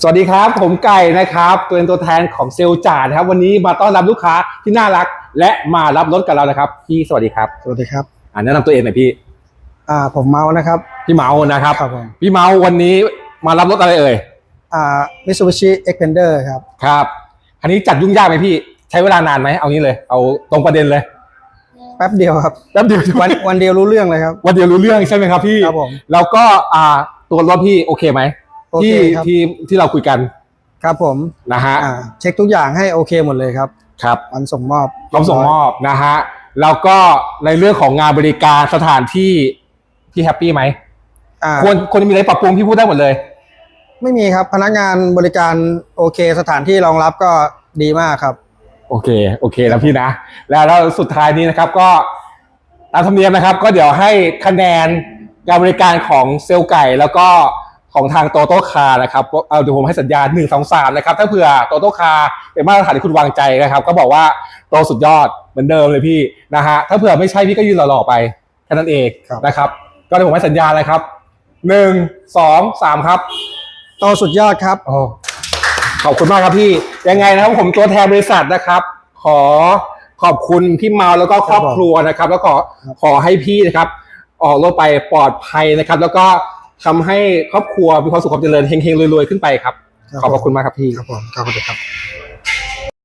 สวัสดีครับ ผมไก่นะครับ ตัวเป็นตัวแทนของเซลล์จ่านะครับ วันนี้มาต้อนรับลูกค้าที่น่ารัก และมารับรถกับเรานะครับพี่สวัสดีครับสวัสดีครับอ่าแนะนำตัวเองหน่อยพี่ อ่าผมเมาส์นะครับพี่เมาส์นะครับ ครับผมพี่เมาส์วันนี้มารับรถอะไรเอ่ยอ่า Mitsubishi Xpander ครับครับคันนี้จัดยุ่งยากไหมพี่ ใช้เวลานานไหมเอางี้เลย เอาตรงประเด็นเลยแป๊บเดียวครับแป๊บเดียววันวันเดียวรู้เรื่องเลยครับวันเดียวรู้เรื่องใช่ไหมครับพี่ครับผมแล้วก็อ่าตัวรถพี่โอเคไหม โอเคที่ครับที่ที่เราคุยกันครับผมนะฮะอ่าเช็คทุกอย่างให้โอเคหมดเลยครับครับ วันส่งมอบพร้อมส่งมอบนะฮะแล้วก็ในเรื่องของงานบริการสถานที่พี่แฮปปี้ไหมอ่าควรควรจะมีอะไรปรับปรุงพี่พูดได้หมดเลย ไม่มีครับพนักงานบริการโอเค สถานที่รองรับก็ดีมากครับ โอเค โอเคแล้วพี่นะ แล้วแล้วสุดท้ายนี้นะครับก็ตามธรรมเนียมนะครับ ก็เดี๋ยวให้คะแนนการบริการของเซลล์ไก่ แล้วก็ ของทางโตโต้คาร์นะครับเอาเดี๋ยวผมให้สัญญาหนึ่งสองสามนะครับ ถ้าเผื่อโตโต้คาร์เป็นมาตรฐานที่คุณวางใจนะครับ ก็บอกว่าโตสุดยอดเหมือนเดิมเลยพี่นะฮะถ้าเผื่อไม่ใช่พี่ก็ยืนหล่อๆไปแค่นั้นเองครับนะครับ ก็เดี๋ยวผมให้สัญญาเลยครับหนึ่งสองสามครับ โตสุดยอดครับโอ้ขอบคุณมากครับพี่ยังไงนะครับผมตัวแทนบริษัทนะครับ ขอขอบคุณพี่เมาแล้วก็ครอบครัวนะครับ แล้วขอครับขอให้พี่นะครับ ออกรถไปปลอดภัยนะครับ แล้วก็ ทำให้ครอบครัวมีความสุขความเจริญเฮงๆรวยๆขึ้นไปครับ ขอบพระคุณมากครับพี่ ครับผมขอบคุณครับ